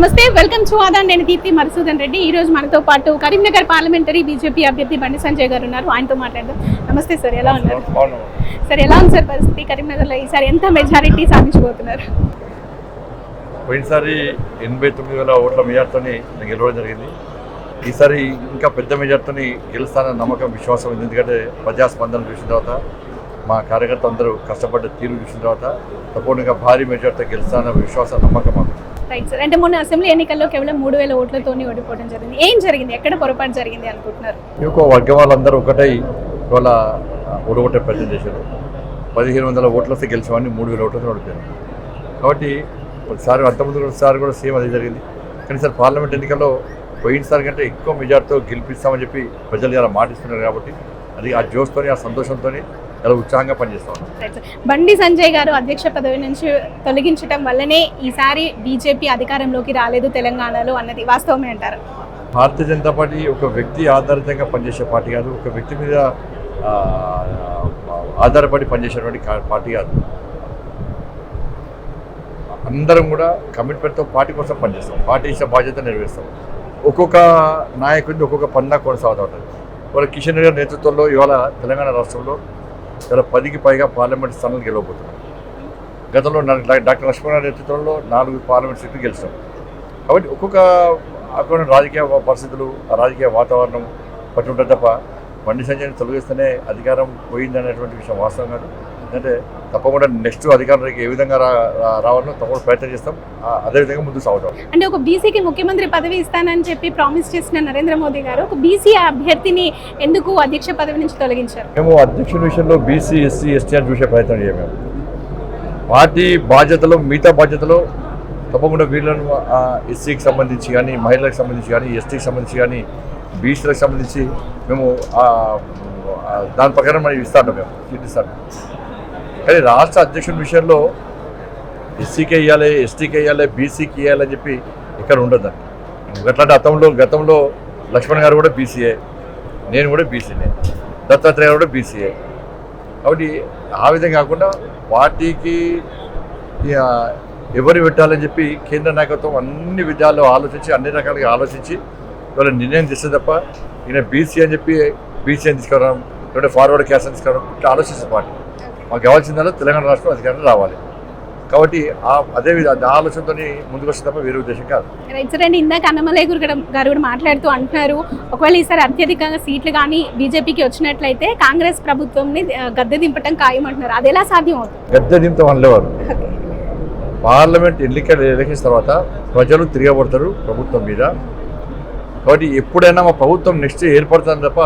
నమస్తే welcome to ఆదా. నేను దీప్తి మధుసూదన్ రెడ్డి. ఈ రోజు మనతో పాటు కరీంనగర్ పార్లమెంటరీ బీజేపీ అభ్యర్థి బండి సంజయ్ గారు ఉన్నారు. ఆయనతో మాట్లాడదాం. నమస్తే సార్ ఎలా ఉన్నారు? సార్ ఎలా ఉంది సార్ పరిస్థితి? కరీంనగర్లో ఈసారి ఎంత మెజారిటీ సాధించబోతున్నారు? పోయినసారి ఎనభై తొమ్మిది వేల ఓట్ల మెజార్టీతోని నేను గెలవడం జరిగింది. ఈసారి ఇంకా పెద్ద మెజార్టీతోని గెలుస్తానన్న నమ్మకం విశ్వాసం ఉంది. ఎందుకంటే ప్రజాస్పందన చూసిన తర్వాత మా కార్యకర్త అందరూ కష్టపడ్డ తీరు చూసిన తర్వాత తప్పకుండా భారీ మెజార్టీతో గెలుస్తానన్న విశ్వాసం నమ్మకం మాకు రైట్ సార్ అంటే మొన్న అసెంబ్లీ ఎన్నికల్లో కేవలం మూడు వేల ఓట్లతోనే ఓడిపోవడం జరిగింది. ఏం జరిగింది? ఎక్కడ పొరపాటు జరిగింది అనుకుంటున్నారు? ఇంకో వర్గం వాళ్ళందరూ ఒకటై ఇవాళ ఓడగొట్టే ప్రయత్నం చేశారు. పదిహేను వందల ఓట్లతో గెలిచేవాడిని మూడు వేల ఓట్లతో ఓడిపోయారు. కాబట్టి ఒకసారి అంతకుముందు ఒకసారి కూడా సేమ్ అదే జరిగింది. కానీ సార్ పార్లమెంట్ ఎన్నికల్లో పోయినసారి కంటే ఎక్కువ మెజార్టీతో గెలిపిస్తామని చెప్పి ప్రజలు ఇలా మాటిస్తున్నారు కాబట్టి అది ఆ జోష్తోనే ఆ సంతోషంతో చాలా ఉత్సాహంగా పనిచేస్తా. ఉన్నాం బండి సంజయ్ గారు అధ్యక్ష పదవి నుంచి తొలగించడం వల్లనే ఈసారి బీజేపీ అధికారంలోకి రాలేదు తెలంగాణలో అన్నది వాస్తవమే అంటారు. భారతీయ జనతా పార్టీ ఒక వ్యక్తి ఆధారితంగా పనిచేసే పార్టీ కాదు ఒక వ్యక్తి మీద ఆధారపడి పనిచేసేటువంటి పార్టీ కాదు. అందరం కూడా కమిట్మెంట్తో పార్టీ కోసం పనిచేస్తాం పార్టీ ఇచ్చే బాధ్యత నెరవేరుస్తాం. ఒక్కొక్క నాయకుడిని ఒక్కొక్క పన్నా కొనసాగుతూ ఉంటుంది. ఇవాళ కిషన్ రెడ్డి గారి నేతృత్వంలో ఇవాళ తెలంగాణ రాష్ట్రంలో ఇలా పదికి పైగా పార్లమెంట్ స్థానాలు గెలవబోతున్నాం. గతంలో నా- డాక్టర్ లక్ష్మీనారాయణ నేతృత్వంలో నాలుగు పార్లమెంట్ సీట్లు గెలిచాం. కాబట్టి ఒక్కొక్క అక్కడ రాజకీయ పరిస్థితులు ఆ రాజకీయ వాతావరణం పట్టి ఉంటుంది తప్ప బండి సంజయ్ని తొలగిస్తేనే అధికారం పోయిందనేటువంటి విషయం వాస్తవం కాదు. ఎందుకంటే తప్పకుండా నెక్స్ట్ అధికారంలోకి ఏ విధంగా రావాలో తప్పకుండా ప్రయత్నం చేస్తాం. ఆ- అదేవిధంగా ముందుకు సాగుతాం. అంటే ఒక బీసీకి ముఖ్యమంత్రి పదవి ఇస్తానని చెప్పి ప్రామిస్ చేసిన నరేంద్ర మోదీ గారు ఒక బీసీ అభ్యర్థిని ఎందుకు అధ్యక్ష పదవి నుంచి తొలగించారు? మేము అధ్యక్షుడి విషయంలో బీసీ ఎస్సీ ఎస్టీ అని చూసే ప్రయత్నం చేయము పార్టీ బాధ్యతలు మిగతా బాధ్యతలు తప్పకుండా వీళ్ళను ఎస్సీకి సంబంధించి కానీ మహిళలకు సంబంధించి కానీ ఎస్టీకి సంబంధించి కానీ బీసీలకు సంబంధించి మేము దాని ప్రకారం మనం ఇస్తాను మేము ఇస్తాను కానీ రాష్ట్ర అధ్యక్షుల విషయంలో ఎస్సీకి వేయాలి ఎస్టీకి వేయాలి బీసీకి వేయాలని చెప్పి ఇక్కడ ఉండదు ఎట్లాంటి గతంలో గతంలో లక్ష్మణ్ గారు కూడా బీసీఏ నేను కూడా బీసీనే దత్తాత్రేయ గారు కూడా బీసీఏ కాబట్టి ఆ విధంగా కాకుండా పార్టీకి ఇక ఎవరు పెట్టాలని చెప్పి కేంద్ర నాయకత్వం అన్ని విధాలు ఆలోచించి అన్ని రకాలుగా ఆలోచించి ఇవాళ నిర్ణయం తీస్తే తప్ప ఈయన బీసీ అని చెప్పి బీసీ అని తీసుకురావడం లేదంటే ఫార్వర్డ్ క్యాస్ట్ అని తీసుకురావడం ఇట్లా ఆలోచిస్తే పార్టీ. మాకు కావాల్సిందల్లా తెలంగాణ రాష్ట్రం అధికారం రావాలి. కాబట్టి ఆ అదే ఆ ఆలోచనతో ముందుకు వస్తే తప్ప వేరే ఉద్దేశం కాదు. రైట్ సార్ అండి ఇందాక అన్నమలై గురు గారు కూడా మాట్లాడుతూ అంటున్నారు ఒకవేళ ఈసారి అత్యధికంగా సీట్లు కానీ బీజేపీకి వచ్చినట్లయితే కాంగ్రెస్ ప్రభుత్వంని గద్దె దింపటం ఖాయం అంటున్నారు అది ఎలా సాధ్యం అవుతుంది గద్దె దింతో అనలేవారు. పార్లమెంట్ ఎన్నికల ఎలక్షన్స్ తర్వాత ప్రజలు తిరగబడతారు ప్రభుత్వం మీద. కాబట్టి ఎప్పుడైనా మా ప్రభుత్వం నెక్స్ట్ ఏర్పడుతుంది తప్ప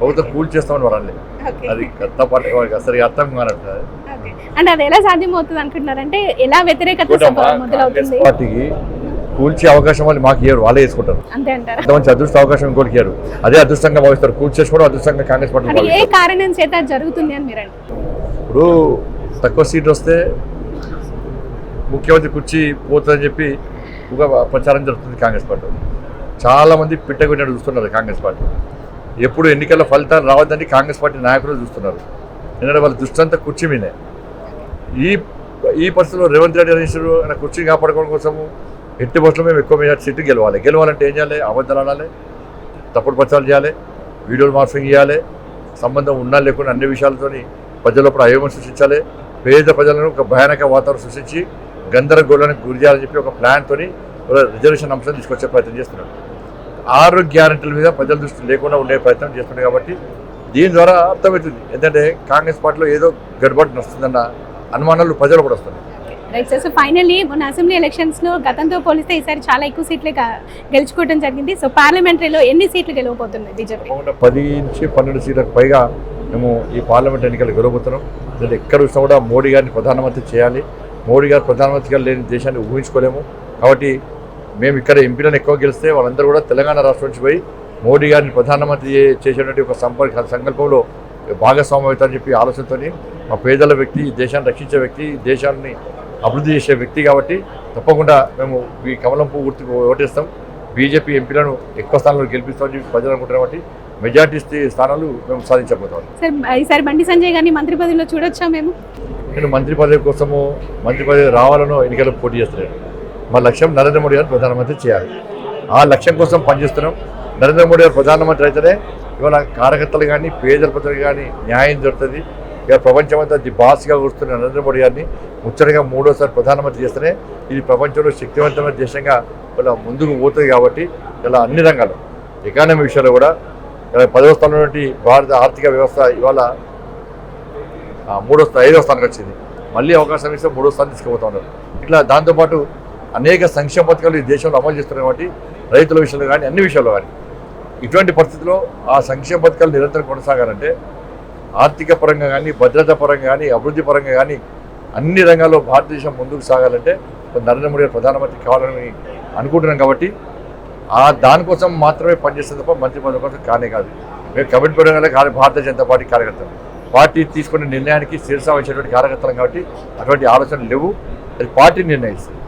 ప్రభుత్వం కూల్ చేస్తామని వరాలి అది కొత్త పార్టీ వాళ్ళకి అసలు అర్థం కానట్టు. అంటే అది ఎలా సాధ్యం అవుతుంది అనుకుంటున్నారంటే ఎలా వ్యతిరేకత మొదలవుతుంది? పార్టీకి కూల్చే అవకాశం వాళ్ళు మాకు ఇయ్యరు వాళ్ళే వేసుకుంటారు అంతే అదృష్ట అవకాశం ఇంకోటికి ఇయ్యరు. అదే అదృష్టంగా భావిస్తారు కూల్చేసి కూడా అదృష్టంగా కాంగ్రెస్ పార్టీ ఏ కారణం చేత జరుగుతుంది అని మీరు ఇప్పుడు తక్కువ సీట్ వస్తే ముఖ్యమంత్రి కుర్చీ పోతుందని చెప్పి ఒక ప్రచారం జరుగుతుంది కాంగ్రెస్ పార్టీ చాలా మంది పిట్టగొట్టినట్టు చూస్తున్నారు కాంగ్రెస్ పార్టీ. ఎప్పుడు ఎన్నికల ఫలితాలు రావద్దని కాంగ్రెస్ పార్టీ నాయకులు చూస్తున్నారు. ఎందుకంటే వాళ్ళ దృష్టి అంతా కుర్చీ మీదే. ఈ ఈ పరిస్థితిలో రేవంత్ రెడ్డి అనేసారు ఆయన కుర్చీ కాపాడుకోవడం కోసము ఎట్టి బస్సులో మేము ఎక్కువ మీద సీట్లు గెలవాలి. గెలవాలంటే ఏం చేయాలి? అబద్ధాలు ఆడాలి తప్పుడు ప్రచారాలు చేయాలి వీడియోలు మార్ఫింగ్ చేయాలి సంబంధం ఉన్నా లేకుండా అన్ని విషయాలతోని ప్రజలప్పుడు అయోగం సృష్టించాలి. పేద ప్రజలను ఒక భయానక వాతావరణం సృష్టించి గందరగోళానికి గురి చేయాలని చెప్పి ఒక ప్లాన్తో రిజర్వేషన్ అంశం తీసుకొచ్చే ప్రయత్నం చేస్తున్నాడు. ఆరు గ్యారంటీల మీద ప్రజల దృష్టి లేకుండా ఉండే ప్రయత్నం చేస్తున్నాడు కాబట్టి దీని ద్వారా అర్థమవుతుంది. ఎందుకంటే కాంగ్రెస్ పార్టీలో ఏదో గడబడి నడుస్తుందన్న అనుమానాలు ప్రజలు కూడా వస్తున్నాయి. రైట్ సార్ సో ఫైనల్లీ మొన్న అసెంబ్లీ ఎలక్షన్స్లో గతంతో పోలిస్తే ఈసారి చాలా ఎక్కువ సీట్లే గెలుచుకోవడం జరిగింది. సో పార్లమెంటరీలో ఎన్ని సీట్లు గెలవబోతుంది బీజేపీ పది నుంచి పన్నెండు సీట్లకు పైగా మేము ఈ పార్లమెంట్ ఎన్నికలు గెలవబోతున్నాం. ఎందుకంటే ఎక్కడ చూసినా కూడా మోడీ గారిని ప్రధానమంత్రి చేయాలి. మోడీ గారు ప్రధానమంత్రిగా లేని దేశాన్ని ఊహించుకోలేము. కాబట్టి మేము ఇక్కడ ఎంపీలను ఎక్కువ గెలిస్తే వాళ్ళందరూ కూడా తెలంగాణ రాష్ట్రం నుంచి పోయి మోడీ గారిని ప్రధానమంత్రి చేసేటువంటి ఒక సంపర్క సంకల్పంలో భాగస్వామ్యం అవుతారని చెప్పి ఆలోచనతోని మా పేదల వ్యక్తి దేశాన్ని రక్షించే వ్యక్తి దేశాన్ని అభివృద్ధి చేసే వ్యక్తి కాబట్టి తప్పకుండా మేము ఈ కమలం పువ్వు గుర్తు ఓటేస్తాం. బీజేపీ ఎంపీలను ఎక్కువ స్థానాల్లో గెలిపిస్తామని చెప్పి ప్రజలు అనుకుంటున్నారు కాబట్టి మెజార్టీ స్థి- స్థానాలు మేము సాధించబోతాం. సార్ ఈసారి బండి సంజయ్ గారిని మంత్రి పదవిలో చూడొచ్చా మేము? నేను మంత్రి పదవి కోసము మంత్రి పదవి రావాలనో ఎన్నికల్లో పోటీ చేస్తున్నాను మా లక్ష్యం నరేంద్ర మోడీ గారు ప్రధానమంత్రి చేయాలి. ఆ లక్ష్యం కోసం పనిచేస్తున్నాం. నరేంద్ర మోడీ గారు ప్రధానమంత్రి అయితేనే ఇవాళ కార్యకర్తలు కానీ పేదల ప్రజలు కానీ న్యాయం దొరుకుతుంది ఇక ప్రపంచమంతా ది బాస్గా కూర్చున్న నరేంద్ర మోడీ గారిని ముచ్చటగా మూడోసారి ప్రధానమంత్రి చేస్తేనే ఇది ప్రపంచంలో శక్తివంతమైన దేశంగా ఇలా ముందుకు పోతుంది కాబట్టి ఇలా అన్ని రంగాలు ఎకానమీ విషయంలో కూడా ఇలా పదవ స్థానంలోటి నుండి భారత ఆర్థిక వ్యవస్థ ఇవాళ మూడో స్థా ఐదవ స్థానానికి వచ్చింది. మళ్ళీ అవకాశం ఇస్తే మూడో స్థానం తీసుకుపోతా ఉన్నారు. ఇట్లా దాంతోపాటు అనేక సంక్షేమ పథకాలు ఈ దేశంలో అమలు చేస్తున్నారు కాబట్టి రైతుల విషయంలో కానీ అన్ని విషయాల్లో కానీ. ఇటువంటి పరిస్థితుల్లో ఆ సంక్షేమ పథకాలు నిరంతరం కొనసాగాలంటే ఆర్థిక పరంగా కానీ భద్రతా పరంగా కానీ అభివృద్ధి పరంగా కానీ అన్ని రంగాల్లో భారతదేశం ముందుకు సాగాలంటే నరేంద్ర మోడీ ప్రధానమంత్రి కావాలని అనుకుంటున్నాం కాబట్టి ఆ దానికోసం మాత్రమే పనిచేస్తుంది తప్ప మంత్రి పదవి కోసం కానే కాదు. మేము కమిటీ పరంగా కానీ భారతీయ జనతా పార్టీ కార్యకర్తలు. పార్టీ తీసుకున్న నిర్ణయానికి శిరసా వచ్చేటువంటి కార్యకర్తలు కాబట్టి అటువంటి ఆలోచనలు లేవు. అది పార్టీ నిర్ణయిస్తుంది.